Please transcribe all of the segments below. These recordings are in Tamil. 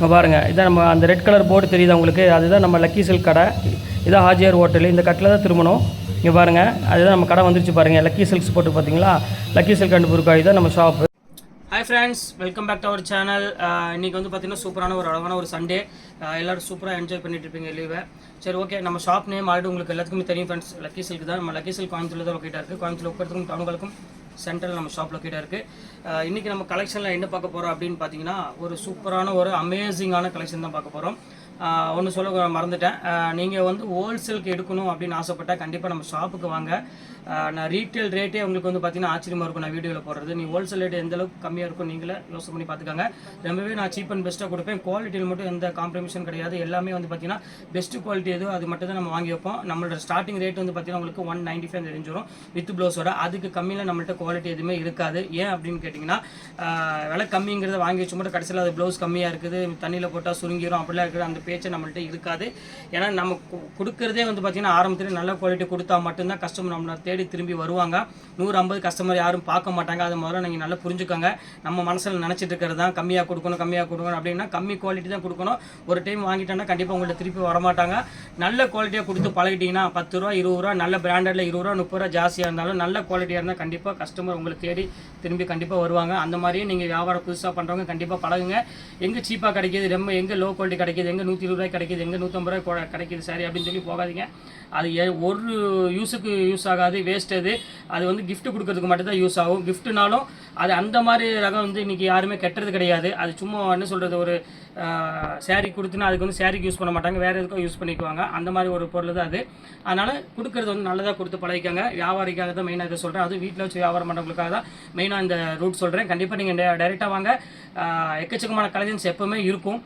இங்கே பாருங்கள் இதான் நம்ம அந்த ரெட் கலர் போர்டு தெரியுது உங்களுக்கு? அதுதான் நம்ம லக்கி சில்க் கடை. இதான் ஹாஜியார் ஹோட்டல் இந்த கட்டில் தான் திரும்பணும். இங்கே பாருங்கள் அதுதான் நம்ம கடை வந்துருச்சு பாருங்கள் லக்கி சில்க்ஸ் போட்டு பார்த்தீங்களா லக்கி சில்க் அண்ட் புருக்காய் தான் நம்ம shop hi friends welcome back to our channel இன்றைக்கி வந்து பார்த்தீங்கன்னா சூப்பரான ஒரு அழகான ஒரு சண்டே எல்லோரும் சூப்பராக என்ஜாய் பண்ணிட்டு இருப்பீங்க லீவை சரி ஓகே நம்ம ஷாப் நேம் ஆல்ரெடி உங்களுக்கு எல்லாத்துக்குமே தெரியும் ஃப்ரெண்ட்ஸ் லக்கி சில்க் தான். நம்ம லக்கி சில்க் கோயம்புத்தூர் தான் லொக்கேட்டாக இருக்குது கோயம்புத்தூர் ஒவ்வொருத்தருக்கும் டவுன்களுக்கும் சென்ட்ரல் நம்ம ஷாப் லொக்கேட்டாக இருக்குது இன்றைக்கி நம்ம கலெக்ஷனில் என்ன பார்க்க போகிறோம் அப்படின்னு பார்த்தீங்கன்னா ஒரு சூப்பரான ஒரு அமேசிங்கான கலெக்ஷன் தான் பார்க்க போகிறோம் ஒன்று சொல்ல மறந்துட்டேன். நீங்கள் வந்து ஹோல்சேலுக்கு எடுக்கணும் அப்படின்னு ஆசைப்பட்டால் கண்டிப்பாக நம்ம ஷாப்புக்கு வாங்க. நான் ரீட்டைல் ரேட்டே உங்களுக்கு வந்து பார்த்தீங்கன்னா ஆச்சரியமாக இருக்கும். நான் வீடியோவில் போடுறது. நீ ஹோல்சேல் ரேட் எந்த அளவுக்கு கம்மியாக இருக்கும் நீங்களே யோசனை பண்ணி பார்த்துக்கோங்க ரொம்பவே நான் சீப் அண்ட் பெஸ்ட்டாக கொடுப்பேன். குவாலிட்டியில் மட்டும் எந்த காம்ப்ரமைஷன் கிடையாது. எல்லாமே வந்து பார்த்தீங்கன்னா பெஸ்ட் குவாலிட்டி எதுவும் அது மட்டும் தான் நம்ம வாங்கி வைப்போம். நம்மளோட ஸ்டார்டிங் ரேட் வந்து பார்த்தீங்கன்னா உங்களுக்கு ஒன் நைன்டி ஃபைவ் தெரிஞ்சிடும் வித் ப்ளவுஸோட அதுக்கு கம்மியில் நம்மள்ட்ட குவாலிட்டி எதுவுமே இருக்காது. ஏன் அப்படின்னு கேட்டிங்கன்னா விலை கம்மிங்கிறத வாங்கி வச்சு மட்டும் கடைசியில் அது ப்ளவுஸ் கம்மியாக இருக்குது. தண்ணியில் போட்டால் சுருங்கிடும் அப்படிலாம் இருக்குது அந்த பேச்சை நம்மள்ட்ட இருக்காது. ஏன்னா நம்ம கு- வந்து பார்த்தீங்கன்னா ஆரம்பத்தில் நல்ல குவாலிட்டி கொடுத்தா மட்டும்தான் கஸ்டமர் நம்மளை தேடி திரும்பி வருவாங்க. நூறு ஐம்பது கஸ்டமர் யாரும் பார்க்க மாட்டாங்க. அது முதல்ல நீங்கள் நல்லா புரிஞ்சுக்கோங்க. நம்ம மனசில் நினச்சிட்டு இருக்கிறது தான். கம்மியாக கொடுக்கணும் கம்மியாக கொடுக்கணும் அப்படின்னா கம்மி குவாலிட்டி தான் கொடுக்கணும். ஒரு டைம் வாங்கிட்டோன்னா கண்டிப்பாக உங்கள்கிட்ட திருப்பி வரமாட்டாங்க. நல்ல குவாலிட்டியாக கொடுத்து பழகிட்டீங்கன்னா பத்து ரூபா இருபது ரூபா நல்ல பிராண்டடில் இருபது ரூபா முப்பது ரூபா ஜாஸ்தியாக இருந்தாலும் நல்ல குவாலிட்டியாக இருந்தால் கண்டிப்பாக கஸ்டமர் உங்களை தேடி திரும்பி கண்டிப்பாக வருவாங்க. அந்த மாதிரியே நீங்கள் வியாபாரம் புதுசாக பண்ணுறவங்க கண்டிப்பாக பழகுங்க. எங்கே சீப்பாக கிடைக்கிது ரொம்ப எங்கே லோ குவாலிட்டி கிடைக்கிது எங்கே நூற்றி இருபது ரூபாய் கிடைக்கிது எங்கே நூற்றம்பது ரூபாய் கிடைக்கிது சரி அப்படின்னு சொல்லி போகாதீங்க. அது ஒரு யூஸுக்கு யூஸ் ஆகாது. வேஸ்ட் அது. அது வந்து கிஃப்ட் கொடுக்கறதுக்கு மட்டும் தான் யூஸ் ஆகும் கிஃப்ட்னாலும் அது அந்த மாதிரி ரகம் வந்து இன்றைக்கி யாருமே கெட்டது கிடையாது. அது சும்மா என்ன சொல்கிறது ஒரு saree கொடுத்துனா அதுக்கு வந்து சாரிக்கு யூஸ் பண்ண மாட்டாங்க. வேறு எதுக்கும் யூஸ் பண்ணிக்குவாங்க. அந்த மாதிரி ஒரு பொருள் தான் அது. அதனால் கொடுக்கறது வந்து நல்லதாக கொடுத்து பழகிக்காங்க. வியாபாரிக்காக தான் மெயினாக இதை சொல்கிறேன் அது வீட்டில் வச்சு வியாபாரம் பண்ணுறவங்களுக்காக தான் மெயினாக இந்த ரூட் சொல்கிறேன் கண்டிப்பாக நீங்கள் டைரெக்டாக வாங்க. எக்கச்சக்கமான கலெக்ஷன்ஸ் எப்போவுமே இருக்கும்.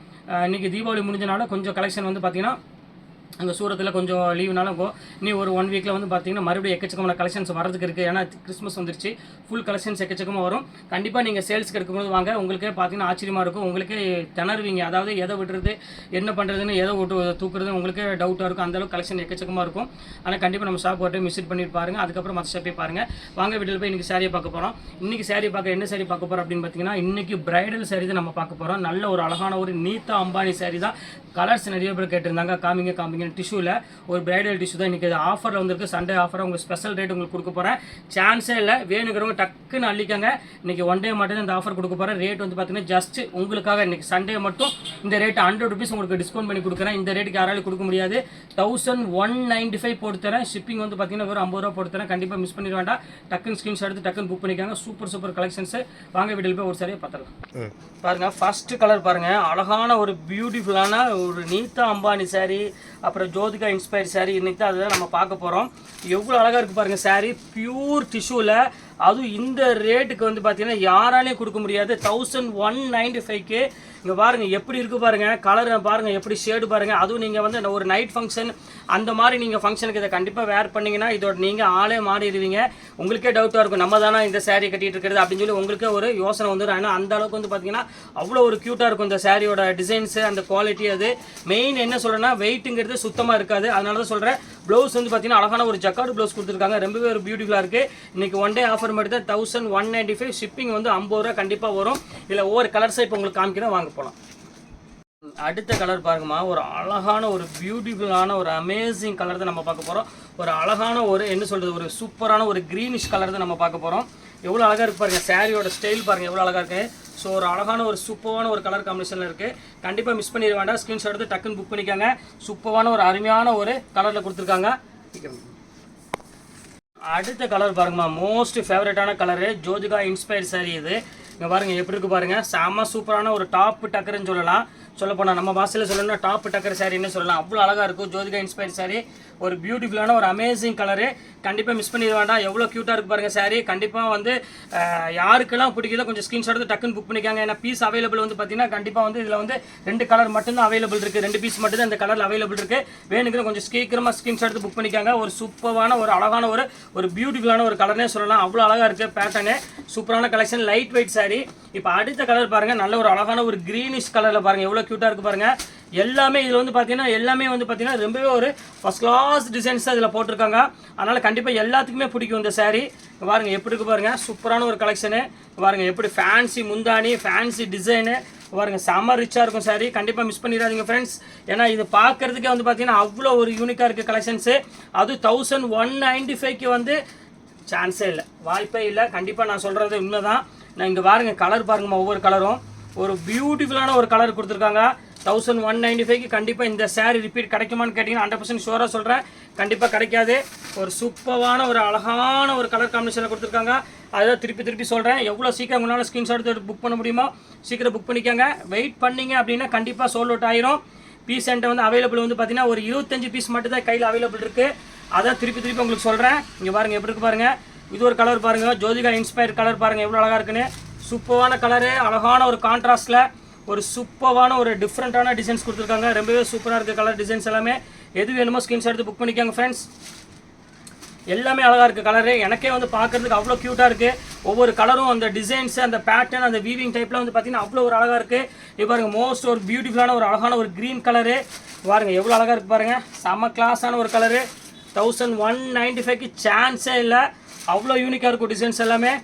இன்றைக்கி தீபாவளி முடிஞ்சனால கொஞ்சம் கலெக்ஷன் வந்து பார்த்திங்கன்னா அந்த சூரத்தில் கொஞ்சம் லீவுனாலும் கோ நீ ஒரு ஒன் வீக்கில் வந்து பார்த்தீங்கன்னா மறுபடியும் எக்கச்சக்கமான கலெக்ஷன்ஸ் வரதுக்கு இருக்குது ஏன்னா கிறிஸ்மஸ் வந்துருச்சு. ஃபுல் கலெக்ஷன்ஸ் எக்கச்சக்கமாக வரும். கண்டிப்பாக நீங்கள் சேல்ஸ்க்கு எடுக்கும்போது வாங்க. உங்களுக்கே பார்த்தீங்கன்னா ஆச்சரியமாக இருக்கும். உங்களுக்கே திணறுவீங்க. அதாவது எதை விடுறது என்ன பண்ணுறதுன்னு எதை விட்டு தூக்குறது உங்களுக்கே டவுட்டாக இருக்கும். அந்தளவுக்கு கலெக்ஷன் எக்கச்சக்கமாக இருக்கும். ஆனால் கண்டிப்பாக நம்ம ஷாப் போட்டு விசிட் பண்ணிட்டு பாருங்க. அதுக்கப்புறம் மற்ற ஷாப்பே பாருங்கள் வாங்க வீட்டில் போய் இன்றைக்கி சாரியை பார்க்க போகிறோம் இன்றைக்கி சாரி பார்க்க என்ன சாரி பார்க்க போகிறோம் அப்படின்னு பார்த்தீங்கன்னா இன்றைக்கி பிரைடல் சாரி தான் நம்ம பார்க்க போகிறோம் நல்ல ஒரு அழகான ஒரு நீத்தா அம்பானி சாரி தான். கலர்ஸ் நிறைய பேர் கேட்டிருந்தாங்க. காமிங்க காமிங்க டிஷ்யூவில் ஒரு பிரைடல் டிஷ்யூ தான் இன்றைக்கி ஆஃபரில் வந்திருக்கு. சண்டே ஆஃபராக உங்களுக்கு ஸ்பெஷல் ரேட் உங்களுக்கு கொடுக்க போகிறேன் சான்ஸே இல்லை. வேணுங்கிறவங்க டக்குன்னு அள்ளிக்கங்க. இன்றைக்கி ஒன் டே மட்டும் இந்த ஆஃபர் கொடுக்க போகிறேன் ரேட் வந்து பார்த்தீங்கன்னா ஜஸ்ட் உங்களுக்காக இன்றைக்கி சண்டே மட்டும் இந்த ரேட் ஹண்ட்ரட் ருபீஸ் உங்களுக்கு டிஸ்கவுண்ட் பண்ணி கொடுக்குறேன். இந்த ரேட்டுக்கு யாராலும் கொடுக்க முடியாது. தௌசண்ட் ஒன் நைன்டி ஃபைவ் போட்டு தரேன் ஷிப்பிங் வந்து பார்த்தீங்கன்னா வெறும் ஐம்பது ரூபா போட்டு தரேன் கண்டிப்பாக மிஸ் பண்ணிட வேண்டாம். டக்குன்னு ஸ்க்ரீன்ஷாட் எடுத்து டக்குன்னு புக் பண்ணிக்காங்க. சூப்பர் சூப்பர் கலெக்ஷன்ஸ் வாங்க வீட்டில் போய் ஒரு சரியாக பார்த்துடலாம். பாருங்க ஃபர்ஸ்ட் கலர் பாருங்க. அழகான ஒரு பியூட்டிஃபுல்லான ஒரு நீதா அம்பானி saree. அப்புறம் ஜோதிகா இன்ஸ்பயர் saree. இன்னைக்கு தான் அதை நம்ம பார்க்க போகிறோம் எவ்வளோ அழகாக இருக்குது பாருங்கள் saree. பியூர் டிஷ்யூவில் அதுவும் இந்த ரேட்டுக்கு வந்து பார்த்திங்கன்னா யாராலையும் கொடுக்க முடியாது. தௌசண்ட் ஒன் நைன்டி ஃபைவ்க்கு இங்கே பாருங்கள் எப்படி இருக்குது பாருங்கள் கலர் பாருங்கள் எப்படி ஷேடு பாருங்கள் அதுவும் நீங்கள் வந்து ஒரு நைட் ஃபங்க்ஷன் அந்த மாதிரி நீங்கள் ஃபங்க்ஷனுக்கு இதை கண்டிப்பாக வேர் பண்ணிங்கன்னா இதோட நீங்கள் ஆளே மாறிடுவீங்க. உங்களுக்கே டவுட்டாக இருக்கும் நம்ம தானே இந்த சேரீ கட்டிகிட்டு இருக்கிறது அப்படின்னு சொல்லி உங்களுக்கே ஒரு யோசனை வந்துடும் ஆனால் அந்த அளவுக்கு வந்து பார்த்தீங்கன்னா அவ்வளோ ஒரு க்யூட்டாக இருக்கும் இந்த சேரீயோட டிசைன்ஸு அந்த குவாலிட்டி அது. மெயின் என்ன சொல்கிறேன்னா வெயிட்டுங்கிறது சுத்தமாக இருக்காது. அதனால தான் சொல்கிறேன் ப்ளவுஸ் வந்து பார்த்தீங்கன்னா அழகான ஒரு ஜக்கார்டு ப்ளவுஸ் கொடுத்துருக்காங்க. ரொம்பவே ஒரு பியூட்டிஃபுல்லாக இருக்குது இன்னைக்கு ஒன் டே ஆஃபர் மட்டும் தான் thousand one ninety five shipping வந்து ஐம்பது ரூபா கண்டிப்பாக வரும். இதில் ஒவ்வொரு கலர்ஸை இப்போ உங்களுக்கு காமிக்கிறேன். வாங்க போகலாம் அடுத்த கலர் பாருங்கம்மா. ஒரு அழகான ஒரு பியூட்டிஃபுல்லான ஒரு அமேசிங் கலர் தான் நம்ம பார்க்க போகிறோம் ஒரு அழகான ஒரு என்ன சொல்கிறது ஒரு சூப்பரான ஒரு க்ரீனிஷ் கலர் தான் நம்ம பார்க்க போகிறோம் எவ்வளோ அழகாக இருக்கு பாருங்கள் சாரியோட ஸ்டைல் பாருங்கள் எவ்வளோ அழகாக இருக்குது ஸோ ஒரு அழகான ஒரு சூப்பரான ஒரு கலர் காம்பினேஷனில் இருக்குது கண்டிப்பாக மிஸ் பண்ணிட வேண்டாம். ஸ்க்ரீன்ஷாட் எடுத்து டக்குன்னு புக் பண்ணிக்கோங்க. சூப்பரான ஒரு அருமையான ஒரு கலரில் கொடுத்துருக்காங்க. அடுத்த கலர் பாருங்கம்மா. மோஸ்ட் ஃபேவரட்டான கலரு ஜோதிகா இன்ஸ்பயர் சாரி இது. இங்கே பாருங்கள் எப்படி இருக்கு பாருங்கள் செம்ம சூப்பரான ஒரு டாப் டக்கர்னு சொல்லலாம். சொல்ல போனால் நம்ம பாஷையில் சொல்லணும்னா டாப் டக்கர் சாரின்னு சொல்லலாம். அவ்வளோ அழகாக இருக்கும். ஜோதிகா இன்ஸ்பயர் சாரி ஒரு பியூட்டிஃபுல்லான ஒரு அமேசிங் கலரு கண்டிப்பாக மிஸ் பண்ணிட வேண்டாம். எவ்வளோ க்யூட்டாக இருக்கு பாருங்கள் சாரி கண்டிப்பாக வந்து யாருக்கெல்லாம் பிடிக்குதோ கொஞ்சம் ஸ்க்ரீன்ஷாட் எடுத்து டக்குன்னு புக் பண்ணிக்காங்க. ஏன்னா பீஸ் அவைலபிள் வந்து பார்த்தீங்கன்னா கண்டிப்பாக வந்து இதில் வந்து ரெண்டு கலர் மட்டும்தான் அவைலபிள் இருக்குது ரெண்டு பீஸ் மட்டும் தான் இந்த கலரில் அவைலபிள் இருக்குது வேணுங்கிற கொஞ்சம் சீக்கிரமாக ஸ்க்ரீன்ஷாட் எடுத்து புக் பண்ணிக்காங்க. ஒரு சூப்பரான ஒரு அழகான ஒரு ஒரு பியூட்டிஃபுல்லான ஒரு கலர்னே சொல்லலாம். அவ்வளோ அழகாக இருக்குது பேட்டர்னு சூப்பரான கலெக்ஷன் லைட் வெயிட் சாரி இப்போ அடுத்த கலர் பாருங்கள் நல்ல ஒரு அழகான ஒரு க்ரீனிஷ் கலரில் பாருங்கள் எவ்வளோ க்யூட்டாக இருக்குது பாருங்கள் எல்லாமே இதில் வந்து பார்த்தீங்கன்னா எல்லாமே வந்து பார்த்தீங்கன்னா ரொம்பவே ஒரு ஃபஸ்ட் கிளாஸ் டிசைன்ஸ் தான் இதில் போட்டிருக்காங்க. அதனால் கண்டிப்பாக எல்லாத்துக்குமே பிடிக்கும் இந்த saree. பாருங்கள் எப்படி இருக்கு பாருங்கள் சூப்பரான ஒரு கலெக்ஷனு பாருங்க எப்படி ஃபேன்சி முந்தானி ஃபேன்சி டிசைனு பாருங்க செம்ம ரிச்சாக இருக்கும் சாரி கண்டிப்பாக மிஸ் பண்ணிடாதீங்க ஃப்ரெண்ட்ஸ் ஏன்னா இது பார்க்கறதுக்கே வந்து பார்த்தீங்கன்னா அவ்வளோ ஒரு யூனிக்காக இருக்குது கலெக்ஷன்ஸு அது தௌசண்ட் ஒன் நைன்டி ஃபைவ்க்கு வந்து சான்ஸே இல்லை. வாய்ப்பே இல்லை. கண்டிப்பாக நான் சொல்கிறது உண்மைதான். நான் இங்கே பாருங்க கலர் பாருங்கம்மா ஒவ்வொரு கலரும் ஒரு பியூட்டிஃபுல்லான ஒரு கலர் கொடுத்துருக்காங்க. தௌசண்ட் ஒன் நைன்டி ஃபைவ்க்கு கண்டிப்பாக இந்த சேரீ ரிப்பீட் கிடைக்குமான்னு கேட்டிங்கன்னா ஹண்ட்ரட் பர்சன்ட் ஷோராக சொல்கிறேன் கண்டிப்பாக கிடைக்காது. ஒரு சூப்பரான ஒரு அழகான ஒரு கலர் காம்பினேஷனில் கொடுத்துருக்காங்க. அதான் திருப்பி திருப்பி சொல்கிறேன் எவ்வளோ சீக்கிரம் உங்களால் ஸ்க்ரீன்ஷாட் எடுத்து புக் பண்ண முடியுமோ சீக்கிரம் புக் பண்ணிக்கோங்க. வெயிட் பண்ணீங்க அப்படின்னா கண்டிப்பாக சோல் அவுட் ஆயிரும். பீஸ் என்கிட்ட வந்து அவைலபிள் வந்து பார்த்தீங்கன்னா ஒரு இருபத்தஞ்சு பீஸ் மட்டும் தான் கையில் அவைலபிள் இருக்குது அதான் திருப்பி திருப்பி உங்களுக்கு சொல்கிறேன் இங்கே பாருங்கள் எப்படி இருக்கு பாருங்கள் இது ஒரு கலர் பாருங்கள் ஜோதிகா இன்ஸ்பயர் கலர் பாருங்கள் எவ்வளோ அழகாக இருக்குன்னு. சூப்பரான கலரு அழகான ஒரு கான்ட்ராஸ்டில் ஒரு சூப்பரான ஒரு டிஃப்ரெண்ட்டான டிசைன்ஸ் கொடுத்துருக்காங்க. ரொம்பவே சூப்பராக இருக்குது கலர் டிசைன்ஸ் எல்லாமே. எது வேணுமோ ஸ்கிரீன்ஷாட் எடுத்து புக் பண்ணிக்கோங்க ஃப்ரெண்ட்ஸ் எல்லாமே அழகாக இருக்குது கலரு எனக்கே வந்து பார்க்குறதுக்கு அவ்வளோ க்யூட்டாக இருக்குது ஒவ்வொரு கலரும் அந்த டிசைன்ஸ் அந்த பேட்டர்ன் அந்த வீவிங் டைப்பில் வந்து பார்த்தீங்கன்னா அவ்வளோ ஒரு அழகாக இருக்குது இப்போ மோஸ்ட் ஒரு பியூட்டிஃபுல்லான ஒரு அழகான ஒரு க்ரீன் கலரு பாருங்கள் எவ்வளோ அழகாக இருக்குது பாருங்கள் செம்ம கிளாஸான ஒரு கலரு தௌசண்ட் ஒன் நைன்ட்டி ஃபைவ்க்கு சான்ஸே இல்லை. அவ்வளோ யூனிக்காக இருக்கும் டிசைன்ஸ் எல்லாமே.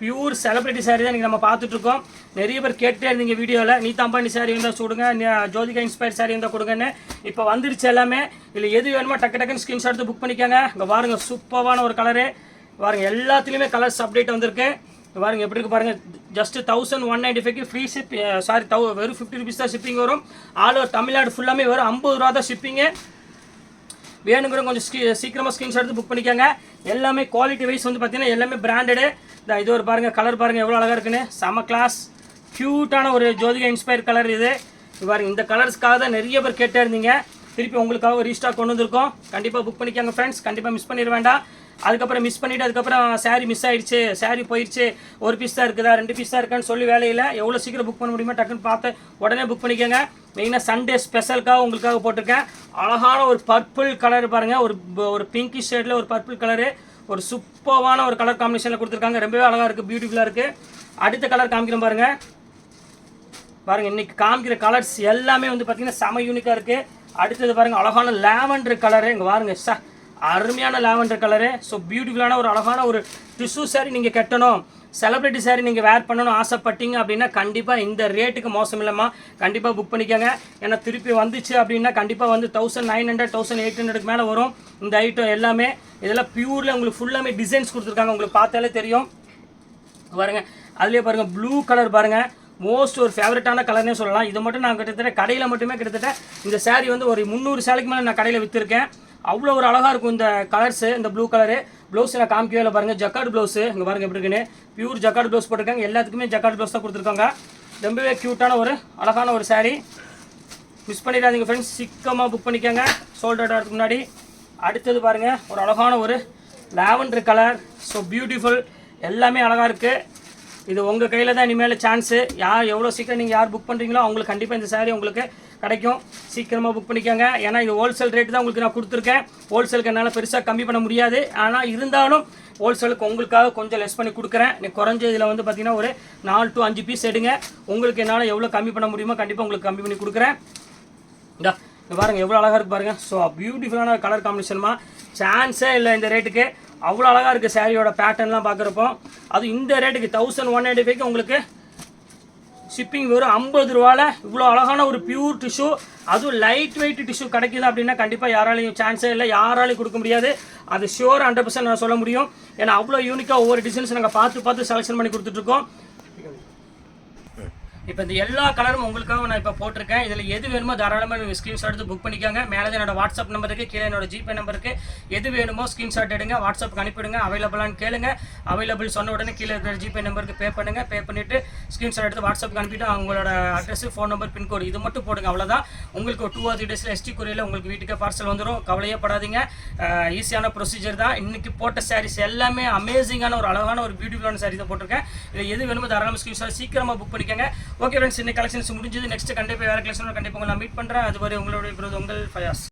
பியூர் செலிபிரிட்டி சாரி தான் நீங்கள் நம்ம பார்த்துட்ருக்கோம். நிறைய பேர் கேட்டே இருந்தீங்க வீடியோவில் நீ அம்பானி இருந்தால் சுடுங்க நீ- ஜோதிகா இன்ஸ்பயர் சாரி இருந்தால் கொடுங்கன்னு. இப்போ வந்துருச்சு எல்லாமே. இதில் எது வேணுமோ டக்கு டக்குன்னு ஸ்க்ரீன்ஷாட் எடுத்து புக் பண்ணிக்கோங்க. இங்கே பாருங்க சூப்பரான ஒரு கலரு பாருங்க எல்லாத்துலேயுமே கலர்ஸ் அப்டேட் வந்திருக்கு. பாருங்க எப்படி இருக்கு பாருங்க. ஜஸ்ட் தௌசண்ட் ஒன் நைன்டி ஃபைவ்க்கு ஃப்ரீ ஷிப் சாரி தௌ வெறும் ஃபிஃப்டி ருபீஸ் தான் ஷிப்பிங் வரும். ஆல் ஓவர் தமிழ்நாடு ஃபுல்லாமே வரும் ஐம்பது ரூபா தான் ஷிப்பிங்கு வேணுங்கிற கொஞ்சம் ஸ்கீ சீக்கிரமாக ஸ்க்ரீன்ஷாட் எடுத்து புக் பண்ணிக்கோங்க. எல்லாமே குவாலிட்டி வைஸ் வந்து பார்த்தீங்கன்னா எல்லாமே பிராண்டடு இந்த இது ஒரு பாருங்கள் கலர் பாருங்கள் எவ்வளோ அழகாக இருக்குன்னு. செம கிளாஸ் க்யூட்டான ஒரு ஜோதிகா இன்ஸ்பயர் கலர் இது. பாருங்க இந்த கலர்ஸ்க்காக தான் நிறைய பேர் கேட்டே இருந்தீங்க. திருப்பி உங்களுக்காக ரீஸ்டாக் கொண்டு வந்திருக்கோம். கண்டிப்பாக புக் பண்ணிக்கோங்க ஃப்ரெண்ட்ஸ் கண்டிப்பாக மிஸ் பண்ணிட வேண்டாம். அதுக்கப்புறம் மிஸ் பண்ணிவிட்டு அதுக்கப்புறம் சாரீ மிஸ் ஆகிடுச்சு சாரீ போயிடுச்சு. ஒரு பீஸ் தான் இருக்குதா? ரெண்டு பீஸ் தான் இருக்கான்னு சொல்லி வேலையில் எவ்வளோ சீக்கிரம் புக் பண்ண முடியுமோ டக்குன்னு பார்த்து உடனே புக் பண்ணிக்கோங்க. மெயினாக சண்டே ஸ்பெஷலுக்காக உங்களுக்காக போட்டிருக்கேன். அழகான ஒரு பர்பிள் கலர் பாருங்கள் ஒரு ஒரு பிங்கி ஷேடில் ஒரு பர்பிள் கலரு ஒரு சூப்பர்வான ஒரு கலர் காம்பினேஷனில் கொடுத்துருக்காங்க. ரொம்பவே அழகாக இருக்குது பியூட்டிஃபுல்லாக இருக்குது அடுத்த கலர் காமிக்கிறேன் பாருங்கள் பாருங்கள் இன்றைக்கி காமிக்கிற கலர்ஸ் எல்லாமே வந்து பார்த்திங்கன்னா செம யூனிக்காக இருக்குது அடுத்தது பாருங்கள் அழகான லேவண்டர் கலரு இங்கே பாருங்கள் ச அருமையான லாவெண்டர் கலரு ஸோ பியூட்டிஃபுல்லான ஒரு அழகான ஒரு டிஷ்யூ சாரி நீங்கள் கட்டணும். செலிப்ரிட்டி சாரி நீங்கள் வேர் பண்ணணும் ஆசைப்பட்டீங்க அப்படின்னா கண்டிப்பாக இந்த ரேட்டுக்கு மோசம் இல்லைம்மா. கண்டிப்பாக புக் பண்ணிக்கோங்க. ஏன்னா திருப்பி வந்துச்சு அப்படின்னா கண்டிப்பாக வந்து thousand nine hundred thousand eight ஹண்ட்ரடுக்கு மேலே வரும். இந்த ஐட்டம் எல்லாமே. இதெல்லாம் பியூரில் உங்களுக்கு ஃபுல்லாமே டிசைன்ஸ் கொடுத்துருக்காங்க. உங்களுக்கு பார்த்தாலே தெரியும். பாருங்கள் அதுலேயே பாருங்கள் ப்ளூ கலர் பாருங்கள் மோஸ்ட் ஒரு ஃபேவரட்டான கலர்னே சொல்லலாம். இது மட்டும் நான் கிட்டத்தட்ட கடையில் மட்டுமே கிட்டத்தட்ட இந்த saree வந்து ஒரு முந்நூறு சேலைக்கு மேலே நான் கடையில் விற்றுருக்கேன் அவ்வளோ ஒரு அழகாக இருக்கும் இந்த கலர்ஸு இந்த ப்ளூ கலரு ப்ளவுஸ் நான் காமிக்கவே இல்லை பாருங்கள் ஜக்கார்டு ப்ளவுஸு இங்கே பாருங்கள் எப்படி இருக்குன்னு. பியூர் ஜக்கார்டு ப்ளவுஸ் போட்டிருக்காங்க. எல்லாத்துக்குமே ஜக்கார்டு ப்ளவுஸ் தான் கொடுத்துருக்காங்க. ரொம்பவே க்யூட்டான ஒரு அழகான ஒரு சாரீ மிஸ் பண்ணிடாதீங்க ஃப்ரெண்ட்ஸ் சிக்கமாக புக் பண்ணிக்கோங்க. சோல்ட் அவுட் ஆகிறதுக்கு முன்னாடி. அடுத்தது பாருங்கள் ஒரு அழகான ஒரு லாவெண்டர் கலர் ஸோ பியூட்டிஃபுல் எல்லாமே அழகாக இருக்குது இது உங்கள் கையில் தான் இனிமேல் சான்ஸு யார் எவ்வளோ சீக்கிரம் நீங்கள் யார் புக் பண்ணுறீங்களோ அவங்களுக்கு கண்டிப்பாக இந்த சாரீ உங்களுக்கு கிடைக்கும். சீக்கிரமாக புக் பண்ணிக்கோங்க. ஏன்னா இது ஹோல்சேல் ரேட்டு தான் உங்களுக்கு நான் கொடுத்துருக்கேன். ஹோல்சேலுக்கு என்னால் பெருசாக கம்மி பண்ண முடியாது. ஆனால் இருந்தாலும் ஹோல்சேலுக்கு உங்களுக்காக கொஞ்சம் லெஸ் பண்ணி கொடுக்குறேன். நீ குறைஞ்ச இதில் வந்து பார்த்தீங்கன்னா ஒரு நாலு டு அஞ்சு பீஸ் எடுங்க. உங்களுக்கு என்னால் எவ்வளோ கம்மி பண்ண முடியுமோ கண்டிப்பாக உங்களுக்கு கம்மி பண்ணி கொடுக்குறேன். இந்த பாருங்கள் பாருங்க எவ்வளோ அழகாக இருக்கு பாருங்க. ஸோ பியூட்டிஃபுல்லான கலர் காம்பினேஷன்மா சான்ஸே இல்லை இந்த ரேட்டுக்கு அவ்வளோ அழகாக இருக்குது சாரியோட பேட்டர்ன்லாம் பார்க்குறப்போ. அது இந்த ரேட்டுக்கு தௌசண்ட் ஒன் எயிட்டி ஃபைவ்க்கு உங்களுக்கு ஷிப்பிங் வெறும் ஐம்பது ரூபாவில் இவ்வளோ அழகான ஒரு பியூர் டிஷ்யூ அதுவும் லைட் வெயிட் டிஷ்யூ கிடைக்குது அப்படின்னா கண்டிப்பாக யாராலையும் சான்ஸே இல்லை யாராலையும் கொடுக்க முடியாது. அது ஷியோர் ஹண்ட்ரட் பர்சன்ட் நான் சொல்ல முடியும். ஏன்னா அவ்வளோ யூனிக்காக ஒவ்வொரு டிசைன்ஸ் நாங்கள் பார்த்து பார்த்து செலெக்ஷன் பண்ணி கொடுத்துட்ருக்கோம் இப்போ இந்த எல்லா கலரும் உங்களுக்காக நான் இப்போ போட்டிருக்கேன். இதில் எது வேணுமோ தாராளமாக நீங்கள் ஸ்க்ரீன்ஷாட் எடுத்து புக் பண்ணிக்கோங்க. மேலே என்னோட வாட்ஸ்அப் நம்பர் இருக்குது கீழே என்னோட ஜிபே நம்பருக்கு எது வேணுமோ ஸ்க்ரீன்ஷாட் எடுங்க வாட்ஸ்அப்புக்கு அனுப்பிவிடுங்க அவைலபிளான்னு கேளுங்க. அவைலபிள் சொன்ன உடனே கீழே இருக்கிற ஜிபே நம்பருக்கு பே பண்ணுங்கள் பே பண்ணிவிட்டு ஸ்க்ரீன்ஷாட் எடுத்து வாட்ஸ்அப்புக்கு அனுப்பிட்டு அவங்களோட அட்ரஸ் ஃபோன் நம்பர் பின்கோடு இது மட்டும் போடுங்க அவ்வளோதான் உங்களுக்கு ஒரு டூ ஆர் த்ரீ டேஸில் எஸ்டி குறையில் உங்களுக்கு வீட்டுக்கு பார்சல் வந்துடும் கவலையே படாதீங்க. ஈஸியான ப்ரொசீஜர் தான். இன்றைக்கி போட்ட சாரீஸ் எல்லாமே அமேசிங்கான ஒரு அழகான ஒரு பியூட்டிஃபுல்லான சாரீ தான் போட்டிருக்கேன். இதில் எது வேணுமோ தாராளமாக ஸ்க்ரீன்ஷாட் சீக்கிரமாக புக் பண்ணிக்கோங்க. ஓகே ஃப்ரெண்ட்ஸ் இந்த கலெக்ஷன்ஸ் முடிஞ்சது. நெக்ஸ்ட் கண்டிப்பாக வேறு கலெக்ஷன் கண்டிப்பாக உங்களை மீட் பண்ணுறேன் அதுவரை உங்களுடைய விருது உங்கள் ஃபயாஸ்.